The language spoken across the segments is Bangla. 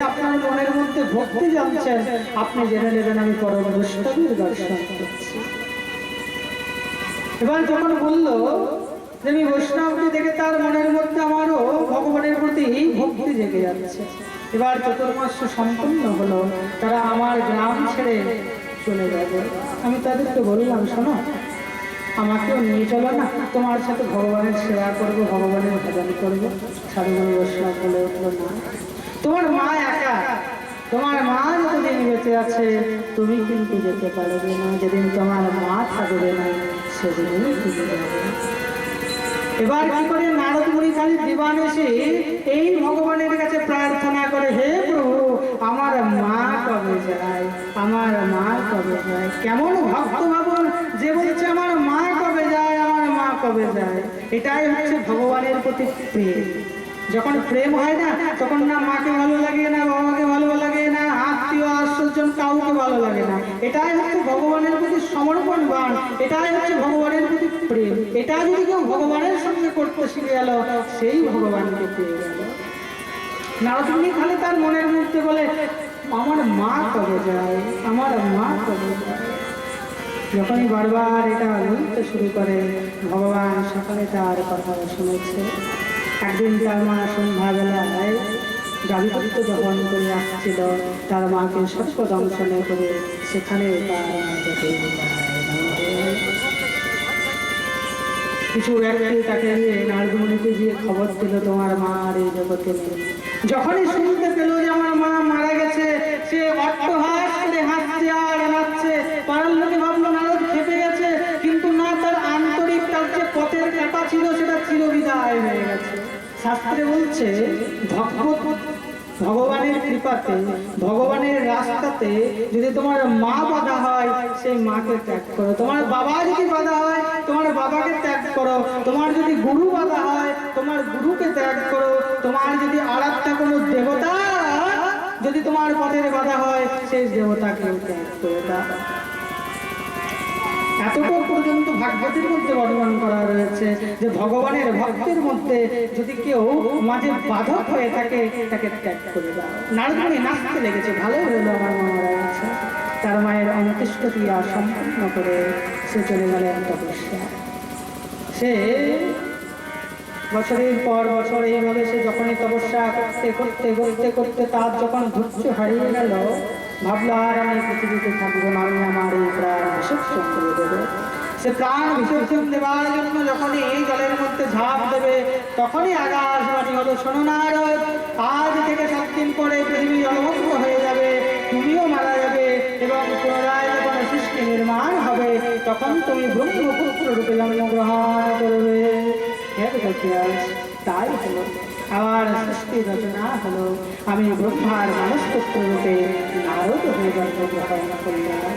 আপনার মনের মধ্যে ভক্তি জানছেন, আপনি জেনে নেবেন আমি পরম বৈষ্ণবের দর্শন এবার যখন বলল যে আমি বৈষ্ণবকে দেখে তার মনের মধ্যে আমারও ভগবানের প্রতি ভক্তি জেগে যাচ্ছে। এবার চতুর্মাস সম্পূর্ণ হলো, তারা আমার গ্রাম ছেড়ে চলে যাবে আমি তাদেরকে বললাম, শোনো, আমাকেও নিয়ে চলো না, তোমার সাথে ভগবানের সেবা করব, ভগবানের ভজন করব সাধুগুরু বৈষ্ণব বলে উঠল না। তোমার মা একা? তোমার মা যতদিন বেঁচে আছে, তুমি কিন্তু যেতে পারবে না। যেদিন তোমার মা থাকবে না, সেদিনই এবার কি করে নারদ খালি দিবান এসে এই ভগবানের কাছে প্রার্থনা করে, হে প্রভু, আমার মা কবে যায়? আমার মা কবে যায়? কেমন ভক্ত ভাবন যে বলছে, আমার মা কবে যায়? আমার মা কবে যায়? এটাই হচ্ছে ভগবানের প্রতি প্রেম। যখন প্রেম হয় না, তখন না মাকে ভালো লাগে না, বাবাকে ভালো লাগে না, আত্মীয় আশ্চর্যন কাউকে ভালো লাগে না। এটাই হচ্ছে ভগবানের প্রতি সমর্পণ বান এটাই হচ্ছে ভগবানের প্রতি প্রেম। এটা যদি কেউ ভগবানের সঙ্গে করতে শিখে গেল, সেই ভগবানকে পেয়ে গেল। নারদমণি খালি তার মনের মধ্যে বলে, আমার মা কবে যায়? আমার মা কবে যায়? যখনই বারবার এটা বলতে শুরু করে, ভগবান সকালে তার কথা শুনেছে। একদিন তার মা সন্ধ্যাবেলায় গাড়িপত্র যখন করে আসছিল। তার মাকে সত্য দংশনে করে সেখানে কিছু ব্যক্তি তাকে নিয়ে নারদমণিকে গিয়ে খবর দিল, তোমার মা আর এই জগতে যখনই শুনতে পেল যে আমার মা মারা গেছে, সে অট্টহাস করে হাসছে আর নাচছে পাড়ার লোকে ভাবলো নারদ খেপে গেছে কিন্তু না তার আন্তরিক তার যে পথের কাটা ছিল সেটা চিরবিদায় হয়ে গেছে শাস্ত্রে বলছে, ভগবত, ভগবানের কৃপাতে, ভগবানের রাস্তাতে যদি তোমার মা বাধা হয়, সেই মাকে ত্যাগ করো। তোমার বাবা যদি বাধা হয়, তোমার বাবাকে ত্যাগ করো। তোমার যদি গুরু বাধা হয়, তোমার গুরুকে ত্যাগ করো। তোমার যদি আরাধ্যা কোনো দেবতা যদি তোমার পথের বাধা হয়, সেই দেবতাকে ত্যাগ করে। এতটুকু পর্যন্ত ভাগবতের মধ্যে বর্ণন করা রয়েছে যে ভগবানের ভক্তের মধ্যে যদি কেউ মাঝে বাধক হয়ে থাকে, তাকে ত্যাগ করে দাও। নারদমণি নাচতে লেগেছে, ভালোই হলো আমার মনে রয়েছে তার মায়ের অন্ত্যেষ্ট ক্রিয়া সম্পন্ন করে সে চলে গেলেন তপস্যা সে বছরের পর বছর এইভাবে সে যখনই তপস্যা করতে করতে করতে করতে তার যখন ধৈর্য হারিয়ে গেল ভাবলো পৃথিবীতে থাকব না আমি আমার করে দেবো সে প্রাণ বিসর্জন দেওয়ার জন্য যখনই এই জলের মধ্যে ঝাঁপ দেবে। তখনই আকাশবাণী হলো শোনো না আজ থেকে সাত দিন পরে পৃথিবী জলমগ্ন হয়ে যাবে। তুমিও মারা যাবে। এবং পুনরায় যখন সৃষ্টি নির্মাণ হবে তখন তুমি ব্রহ্মপুত্র রূপে জন্মগ্রহণ করবে। তাই হলো আবার সৃষ্টি রচনা হলো। আমি ব্রহ্মার মানসপুত্র রূপে নারদ হয়ে জন্মগ্রহণ করলাম।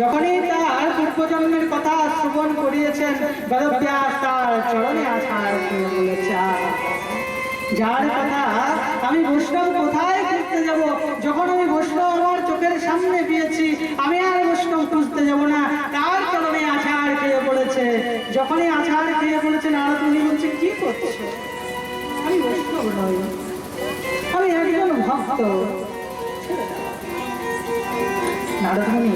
যখনই তার পূর্বজন্মের কথা শ্রবণ করিয়েছেন বেদব্যাস তার চরণে আসার বলেছে যার কথা আমি বৈষ্ণব কোথায় খুঁজতে যাব? যখন আমি বৈষ্ণব আমার চোখের সামনে পেয়েছি, আমি আর বৈষ্ণব খুঁজতে যাব না। তার চরণে আছাড় খেয়ে পড়েছে যখনই আছাড় খেয়ে পড়েছে নারদমণি বলছে, কি করছ? বৈষ্ণব নই আমি একজন ভক্ত। নারদমণি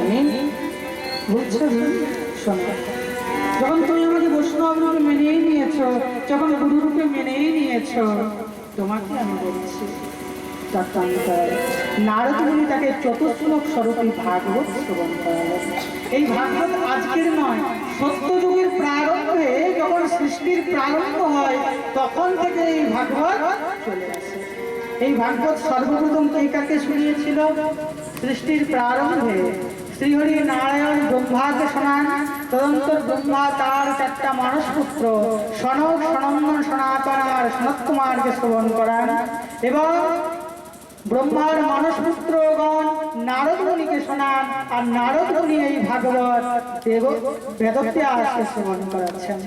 যখন তুমি আমাকে বৈষ্ণব রূপে মেনেই নিয়েছ, যখন গুরু রূপে মেনেই নিয়েছ, তোমাকে আমি বলছি নারদ মুনি তাকে চতুর্শ্লোক স্বরূপী ভাগবত শ্রবণ করালেন। এই ভাগবত আজকের নয় সত্য যুগের প্রারম্ভে যখন সৃষ্টির প্রারম্ভ হয়, তখন থেকে এই ভাগবত এই ভাগবত সর্বপ্রথম কে কাকে শুনিয়েছিল? সৃষ্টির প্রারম্ভে শ্রীহরি নারায়ণ ব্রহ্মাকে শোনান। তদন্ত ব্রহ্মা তার চারটা মানস পুত্র সনক, সনন্দন, সনাতন আর সনত কুমারকে শ্রবণ করান। এবং ব্রহ্মার মানস পুত্রগণ নারদ মুনিকে শোনান আর নারদ মুনি এই ভাগবত দেব বেদব্যাসকে শ্রবণ করাচ্ছেন।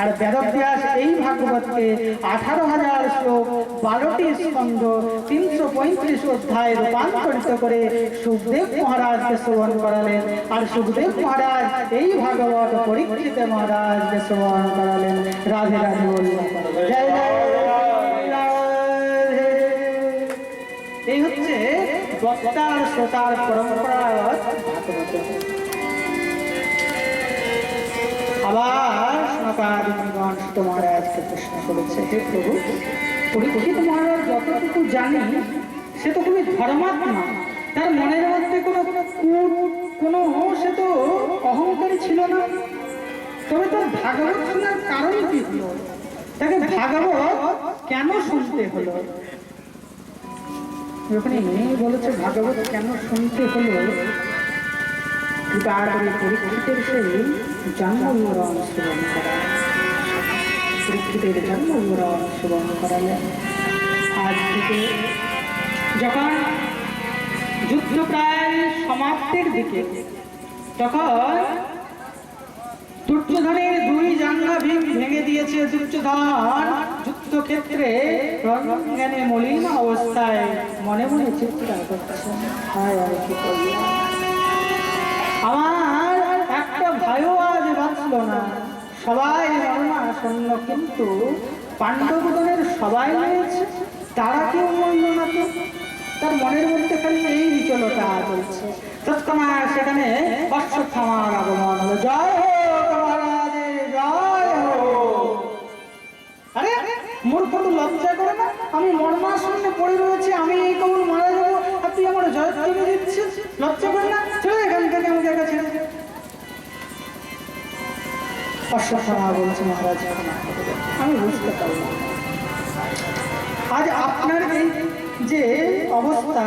আর বেদব্যাস এই ভাগবতকে আঠারো হাজার শ্লোক বারোটি স্কন্ধ তিনশো পঁয়ত্রিশ অধ্যায় রূপান্তরিত করে সুখদেব মহারাজকে শ্রবণ করালেন। আর সুখদেব মহারাজ এই ভাগবত পরীক্ষিত মহারাজকে শ্রবণ করালেন। রাধে রাধে বললেন জয় জয়। এই হচ্ছে বক্তার শ্রোতার ভাগবত আবার সনাতন সুত মহারাজকে প্রশ্ন করেছে হে প্রভু পরীক্ষিত মহারাজ যতটুকু জানি সে তো খুবই ধর্মাত্মা তার মনের মধ্যে কোনো কোনো সে তো অহংকারী ছিল না তবে তার ভাগবত শোনার কারণ কি হলো তাকে ভাগবত কেন শুনতে হলো যখন মেয়ে বলেছে, ভাগবত কেন শুনতে হলো? করে পরীক্ষিতের সেই জন্ম বিবরণ শ্রবণ করা। পরীক্ষিতের জন্ম বিবরণ শ্রবণ করালেন আজ থেকে যখন যুদ্ধ প্রায় সমাপ্তির দিকে, তখন দুর্যোধনের দুই জানলা ভীম ভেঙে দিয়েছে দুর্যোধন। যুদ্ধক্ষেত্রে রণজ্ঞানে মলিন অবস্থায় মনে মনে করলাম আমার একটা ভাইও আজ বাঁচল না। সবাই মরণাসন্ন কিন্তু পাণ্ডবগণের সবাই রয়েছে। তারা কেউ মরল না তো। তার মনের মধ্যে খালি এই বিচলতা চলছে। তৎক্ষণাৎ সেখানে অশ্বত্থামার আগমন হলো। জয় মর্মাসনে পড়ে রয়েছি, আমি এই কেমন মারা যাব। আর তুই আমার জয় তুলে দিচ্ছিস? লজ্জা করে না? চলে এখান থেকে আমাকে একা ছেড়ে বুঝতে পারলাম। আজ আপনার এই যে অবস্থা,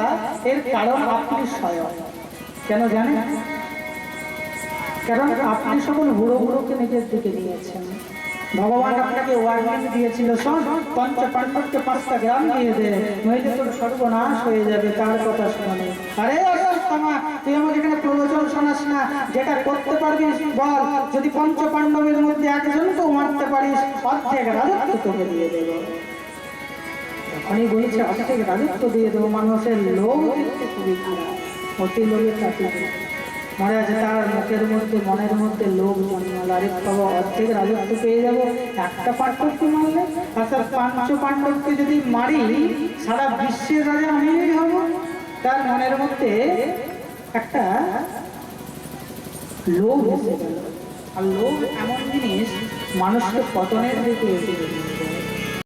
এর কারণ আপনি স্বয়ং। কেন জানেন? কারণ আপনি সকল বুড়ো বুড়োকে নিজের দিকে নিয়েছেন। ভগবান আপনাকে ওয়ার্নিং দিয়েছিল, শোন পঞ্চ পাণ্ডবকে পাঁচটা গ্রাম দিয়ে দে, নইলে তোর সর্বনাশ হয়ে যাবে, তার কথা শুনে আরে অশ্বত্থামা তুই আমাকে এখানে প্রবচন শোনাস না, যেটা করতে পারবিস বল, যদি পঞ্চ পাণ্ডবের মধ্যে একজনকেও মারতে পারিস, অর্ধেক রাজত্ব তোকে দিয়ে দেবো। তখনই বলছে, অর্ধেক রাজত্ব দিয়ে দেবো, মানুষের দেখতে খুবই খারাপ, অতি লোভের তাতে মহারাজ তার মুখের মধ্যে, মনের মধ্যে লোভ জন্মাল আরে অর্ধেক রাজত্ব পেয়ে যাব, একটা পাণ্ডবকে মারলে? অর্থাৎ পাঁচ পাণ্ডবকে যদি মারি, সারা বিশ্বের রাজা আমি হব। তার মনের মধ্যে একটা লোভ এসে আর লোভ এমন জিনিস মানুষকে পতনের দিকে যায়।